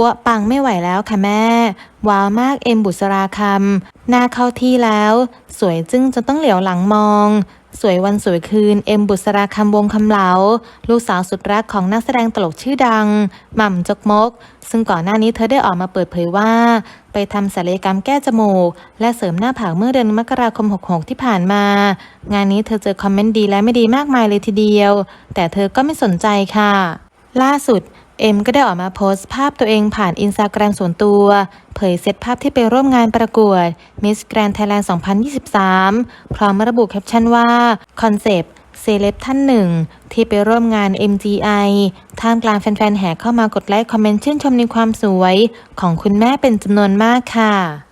ปัวปังไม่ไหวแล้วค่ะแม่ ว้าวมากเอ็มบุษราคำหน้าเข้าที่แล้ว สวยจึ้งจนต้องเหลียวหลังมอง สวยวันสวยคืนเอ็มบุษราคำวงคำเหลา ลูกสาวสุดรักของนักแสดงตลกชื่อดังหม่ำจกมก ซึ่งก่อนหน้านี้เธอได้ออกมาเปิดเผยว่า ไปทำศัลยกรรมแก้จมูก และเสริมหน้าผากเมื่อเดือนมกราคม 66 ที่ผ่านมา งานนี้เธอเจอคอมเมนต์ดีและไม่ดีมากมายเลยทีเดียว แต่เธอก็ไม่สนใจค่ะ ล่าสุด เอ็มก็ได้ออกมาโพสต์ภาพตัวเองผ่านอินสตาแกรมส่วนตัว เผยเซตภาพที่ไปร่วมงานประกวด Miss Grand Thailand 2023 พร้อมระบุแคปชั่นว่า คอนเซปต์เซเลบท่านหนึ่ง ที่ไปร่วมงาน MGI ท่ามกลางแฟนๆ แห่เข้ามากดไลค์คอมเมนต์ชื่นชมในความสวย ของคุณแม่เป็นจำนวนมากค่ะ